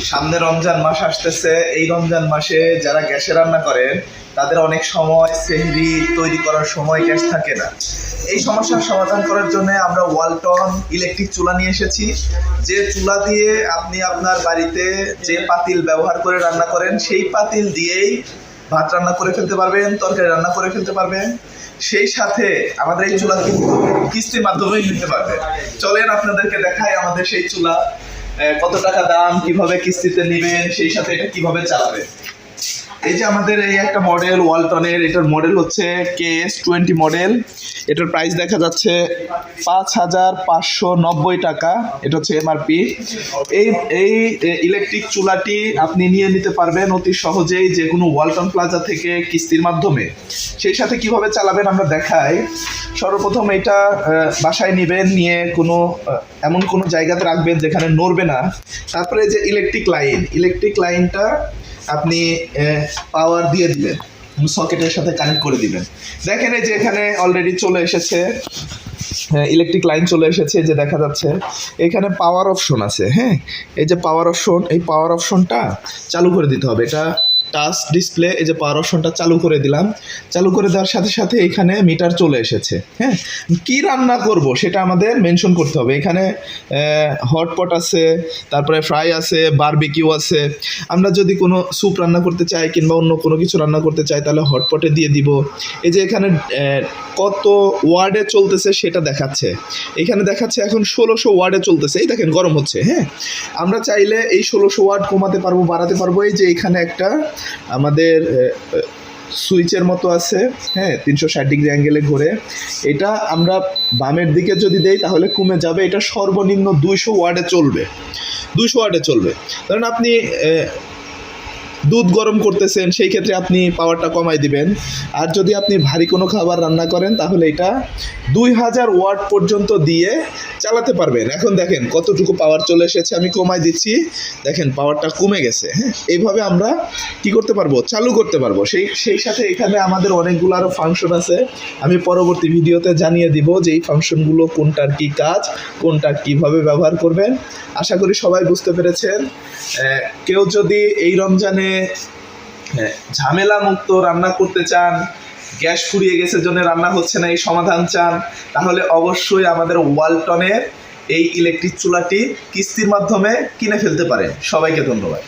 সামনে রমজান মাস আসতেছে। এই রমজান মাসে যারা গ্যাসে রান্না করেন, তাদের অনেক সময় সেহরি তৈরি করার সময় গ্যাস থাকে না। এই সমস্যার সমাধান করার জন্য আমরা ওয়ালটন ইলেকট্রিক চুলা নিয়ে এসেছি। যে চুলা দিয়ে আপনি আপনার বাড়িতে যে পাতিল ব্যবহার করে রান্না করেন, সেই পাতিল দিয়েই ভাত রান্না করে ফেলতে পারবেন, তরকারি রান্না করে ফেলতে পারবেন। সেই সাথে আমাদের এই চুলা কিন্তু কিস্তির মাধ্যমেই নিতে পারবেন। চলেন আপনাদেরকে দেখাই আমাদের সেই চুলা। কত টাকা দাম কীভাবে কিস্তিতে নেবেন সেই সাথে এটা কীভাবে চালাবেন? এই যে আমাদের এই একটা মডেল ওয়ালটনের এটার মডেল হচ্ছে কে এস টোয়েন্টি মডেল এটার প্রাইস দেখা যাচ্ছে পাঁচ হাজার পাঁচশো নব্বই টাকা। এটা হচ্ছে এমআরপি এই এই ইলেকট্রিক চুলাটি আপনি নিয়ে নিতে পারবেন অতি সহজেই যে কোনো ওয়ালটন প্লাজা থেকে কিস্তির মাধ্যমে। সেই সাথে কীভাবে চালাবেন আমরা দেখাই। সর্বপ্রথম এটা বাসায় নেবেন, নিয়ে কোনো এমন কোনো জায়গাতে রাখবেন যেখানে নড়বে না। তারপরে যে ইলেকট্রিক লাইন ইলেকট্রিক লাইনটা আপনি পাওয়ার দিয়ে দিবেন। সকেটের সাথে কানেক্ট করে দিবেন। দেখেন এই যে এখানে অলরেডি চলে এসেছে ইলেকট্রিক লাইন চলে এসেছে যে দেখা যাচ্ছে। এখানে পাওয়ার অপশন আছে হ্যাঁ? এই যে পাওয়ার অপশন এই পাওয়ার অপশনটা চালু করে দিতে হবে। এটা টাচ ডিসপ্লে, এই যে পাওয়ার অপশনটা চালু করে দিলাম। চালু করে দেওয়ার সাথে সাথে এখানে মিটার চলে এসেছে হ্যাঁ? কি রান্না করব সেটা আমাদের মেনশন করতে হবে। এখানে হটপট আছে, তারপরে ফ্রাই আছে বারবিকিউ আছে। আমরা যদি কোনো স্যুপ রান্না করতে চাই কিংবা অন্য কোনো কিছু রান্না করতে চাই, তাহলে হটপটে দিয়ে দিব। এই যে এখানে কত ওয়ার্ডে চলতেছে সেটা দেখাচ্ছে। এখানে দেখাচ্ছে এখন ষোলোশো ওয়ার্ডে চলতেছে। এই দেখেন গরম হচ্ছে হ্যাঁ? আমরা চাইলে এই ষোলোশো ওয়ার্ড কমাতে পারব, বাড়াতে পারব। এই যে এখানে একটা আমাদের সুইচের মতো আছে হ্যাঁ তিনশো ষাট ডিগ্রি অ্যাঙ্গেলে ঘোরে। এটা আমরা বামের দিকে যদি দেই, তাহলে কমে যাবে। এটা সর্বনিম্ন দুইশো ওয়ার্ডে চলবে। দুইশো ওয়ার্ডে চলবে। ধরেন আপনি দুধ গরম করতেছেন, সেই ক্ষেত্রে আপনি পাওয়ারটা কমাই দিবেন। আর যদি আপনি ভারী কোনো খাবার রান্না করেন, তাহলে এটা দুই হাজার ওয়াট পর্যন্ত দিয়ে চালাতে পারবেন। এখন দেখেন কতটুকু পাওয়ার চলে এসেছে, আমি কমাই দিচ্ছি। দেখেন পাওয়ারটা কমে গেছে হ্যাঁ? এইভাবে আমরা কি করতে পারব? চালু করতে পারব। সেই সেই সাথে এখানে আমাদের অনেকগুলো আরও ফাংশন আছে। আমি পরবর্তী ভিডিওতে জানিয়ে দিব যে এই ফাংশনগুলো কোনটার কি কাজ, কোনটা কীভাবে ব্যবহার করবেন। আশা করি সবাই বুঝতে পেরেছেন। কেউ যদি এই রমজানে ঝামেলা মুক্ত, রান্না করতে চান, গ্যাস ফুরিয়ে গেছে জন্য রান্না হচ্ছে না, এই সমাধান চান, তাহলে অবশ্যই আমাদের ওয়ালটনের এই ইলেকট্রিক চুলাটি কিস্তির মাধ্যমে কিনে ফেলতে পারেন। সবাইকে ধন্যবাদ।